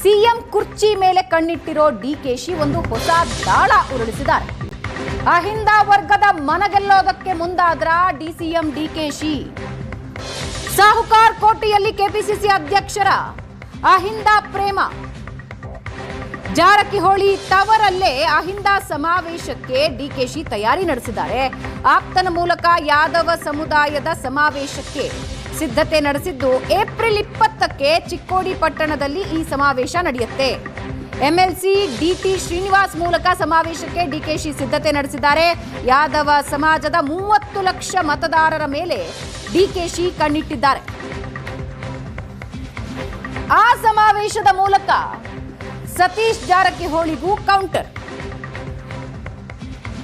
CM ಕುರ್ಚಿ ಮೇಲೆ ಕಣ್ಣಿಟ್ಟಿರೋ ಡಿಕೆಶಿ ಒಂದು ಹೊಸ ದಾಳ ಉರುಳಿಸಿದ್ದಾರೆ. ಅಹಿಂದ ವರ್ಗದ ಮನಗೆಲ್ಲೋದಕ್ಕೆ ಮುಂದಾದ್ರ ಡಿಸಿಎಂ ಡಿಕೆಶಿ ಸಾಹುಕಾರ್ ಕೋಟೆಯಲ್ಲಿ ಕೆಪಿಸಿಸಿ ಅಧ್ಯಕ್ಷರ ಅಹಿಂದ ಪ್ರೇಮ. ಜಾರಕಿಹೊಳಿ ತವರಲ್ಲೇ ಅಹಿಂದ ಸಮಾವೇಶಕ್ಕೆ ಡಿಕೆಶಿ ತಯಾರಿ ನಡೆಸಿದ್ದಾರೆ. ಆಪ್ತನ ಮೂಲಕ ಯಾದವ ಸಮುದಾಯದ ಸಮಾವೇಶಕ್ಕೆ ಸಿದ್ಧತೆ ನಡೆಸಿದ್ದು ಏಪ್ರಿಲ್ ಇಪ್ಪತ್ತಕ್ಕೆ ಚಿಕ್ಕೋಡಿ ಪಟ್ಟಣದಲ್ಲಿ ಈ ಸಮಾವೇಶ ನಡೆಯುತ್ತೆ. ಎಂಎಲ್ಸಿ ಡಿಟಿ ಶ್ರೀನಿವಾಸ್ ಮೂಲಕ ಸಮಾವೇಶಕ್ಕೆ ಡಿಕೆಶಿ ಸಿದ್ಧತೆ ನಡೆಸಿದ್ದಾರೆ. ಯಾದವ ಸಮಾಜದ ಮೂವತ್ತು ಲಕ್ಷ ಮತದಾರರ ಮೇಲೆ ಡಿಕೆಶಿ ಕಣ್ಣಿಟ್ಟಿದ್ದಾರೆ. ಆ ಸಮಾವೇಶದ ಮೂಲಕ ಸತೀಶ್ ಜಾರಕಿಹೊಳಿಗೂ ಕೌಂಟರ್.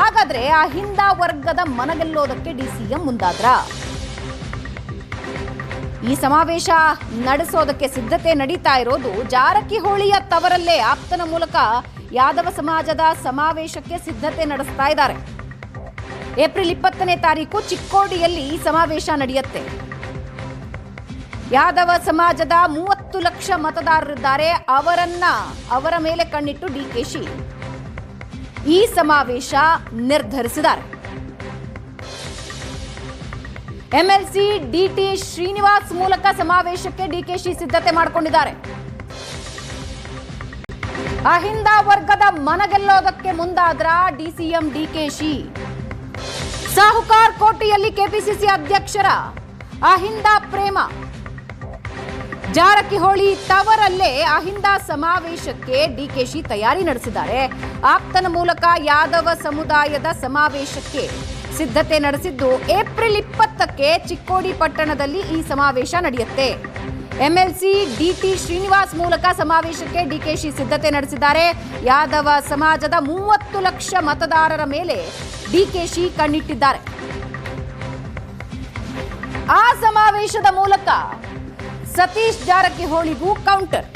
ಹಾಗಾದ್ರೆ ಆ ಹಿಂದ ವರ್ಗದ ಮನಗೆಲ್ಲೋದಕ್ಕೆ ಡಿಸಿಎಂ ಮುಂದಾದ್ರ? ಈ ಸಮಾವೇಶ ನಡೆಸೋದಕ್ಕೆ ಸಿದ್ಧತೆ ನಡೀತಾ ಇರೋದು ಜಾರಕಿಹೊಳಿಯ ತವರಲ್ಲೇ ಆಪ್ತನ ಮೂಲಕ ಯಾದವ ಸಮಾಜದ ಸಮಾವೇಶಕ್ಕೆ ಸಿದ್ಧತೆ ನಡೆಸ್ತಾ ಇದ್ದಾರೆ. ಏಪ್ರಿಲ್ ಇಪ್ಪತ್ತನೇ ತಾರೀಕು ಚಿಕ್ಕೋಡಿಯಲ್ಲಿ ಈ ಸಮಾವೇಶ ನಡೆಯುತ್ತೆ. ಯಾದವ ಸಮಾಜದ ಮೂವತ್ತು ಲಕ್ಷ ಮತದಾರರಿದ್ದಾರೆ. ಅವರನ್ನ ಅವರ ಮೇಲೆ ಕಣ್ಣಿಟ್ಟು ಡಿಕೆಶಿ ಈ ಸಮಾವೇಶ ನಿರ್ಧರಿಸಿದ್ದಾರೆ. ಎಂಎಲ್ಸಿ ಡಿಟಿ ಶ್ರೀನಿವಾಸ್ ಮೂಲಕ ಸಮಾವೇಶಕ್ಕೆ ಡಿಕೆಶಿ ಸಿದ್ಧತೆ ಮಾಡಿಕೊಂಡಿದ್ದಾರೆ. ಅಹಿಂದ ವರ್ಗದ ಮನಗೆಲ್ಲೋದಕ್ಕೆ ಮುಂದಾದ್ರ ಡಿಸಿಎಂ ಡಿಕೆಶಿ ಸಾಹುಕಾರ್ ಕೋಟೆಯಲ್ಲಿ ಕೆಪಿಸಿಸಿ ಅಧ್ಯಕ್ಷರ ಅಹಿಂದ ಪ್ರೇಮ. ಜಾರಕಿಹೊಳಿ ತವರಲ್ಲೇ ಅಹಿಂದ ಸಮಾವೇಶಕ್ಕೆ ಡಿಕೆಶಿ ತಯಾರಿ ನಡೆಸಿದ್ದಾರೆ. ಆಪ್ತನ ಮೂಲಕ ಯಾದವ ಸಮುದಾಯದ ಸಮಾವೇಶಕ್ಕೆ ಸಿದ್ಧತೆ ನಡೆಸಿದ್ದು ಏಪ್ರಿಲ್ ಇಪ್ಪತ್ತಕ್ಕೆ ಚಿಕ್ಕೋಡಿ ಪಟ್ಟಣದಲ್ಲಿ ಈ ಸಮಾವೇಶ ನಡೆಯುತ್ತೆ. ಎಂಎಲ್ಸಿ ಡಿಟಿ ಶ್ರೀನಿವಾಸ್ ಮೂಲಕ ಸಮಾವೇಶಕ್ಕೆ ಡಿಕೆಶಿ ಸಿದ್ಧತೆ ನಡೆಸಿದ್ದಾರೆ. ಯಾದವ ಸಮಾಜದ ಮೂವತ್ತು ಲಕ್ಷ ಮತದಾರರ ಮೇಲೆ ಡಿಕೆಶಿ ಕಣ್ಣಿಟ್ಟಿದ್ದಾರೆ. ಆ ಸಮಾವೇಶದ ಮೂಲಕ ಸತೀಶ್ ಜಾರಕಿಹೊಳಿಗೂ ಕೌಂಟರ್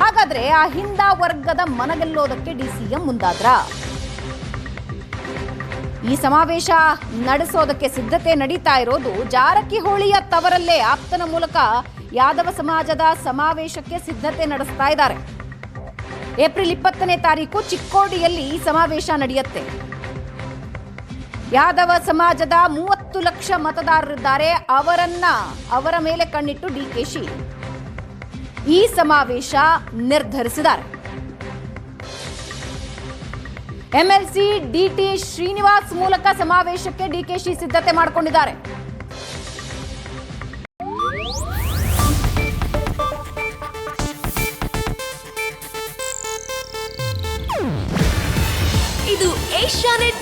ಹಾಗಾದ್ರೆ ಆ ಹಿಂದ ವರ್ಗದ ಮನಗೆಲ್ಲೋದಕ್ಕೆ ಡಿಸಿಎಂ ಮುಂದಾದ್ರ? ಈ ಸಮಾವೇಶ ನಡೆಸೋದಕ್ಕೆ ಸಿದ್ಧತೆ ನಡೀತಾ ಇರೋದು ಜಾರಕಿಹೊಳಿಯ ತವರಲ್ಲೇ. ಆಪ್ತನ ಮೂಲಕ ಯಾದವ ಸಮಾಜದ ಸಮಾವೇಶಕ್ಕೆ ಸಿದ್ಧತೆ ನಡೆಸ್ತಾ ಇದ್ದಾರೆ. ಏಪ್ರಿಲ್ ಇಪ್ಪತ್ತನೇ ತಾರೀಕು ಚಿಕ್ಕೋಡಿಯಲ್ಲಿ ಈ ಸಮಾವೇಶ ನಡೆಯುತ್ತೆ. ಯಾದವ ಸಮಾಜದ ಮೂವತ್ತು ಲಕ್ಷ ಮತದಾರರಿದ್ದಾರೆ. ಅವರನ್ನ ಅವರ ಮೇಲೆ ಕಣ್ಣಿಟ್ಟು ಡಿಕೆಶಿ ಈ ಸಮಾವೇಶ ನಿರ್ಧರಿಸಿದ್ದಾರೆ. ಎಂಎಲ್ಸಿ ಡಿಟಿ ಶ್ರೀನಿವಾಸ್ ಮೂಲಕ ಸಮಾವೇಶಕ್ಕೆ ಡಿಕೆಶಿ ಸಿದ್ಧತೆ ಮಾಡಿಕೊಂಡಿದ್ದಾರೆ. ಇದು ಏಷ್ಯಾನೆಟ್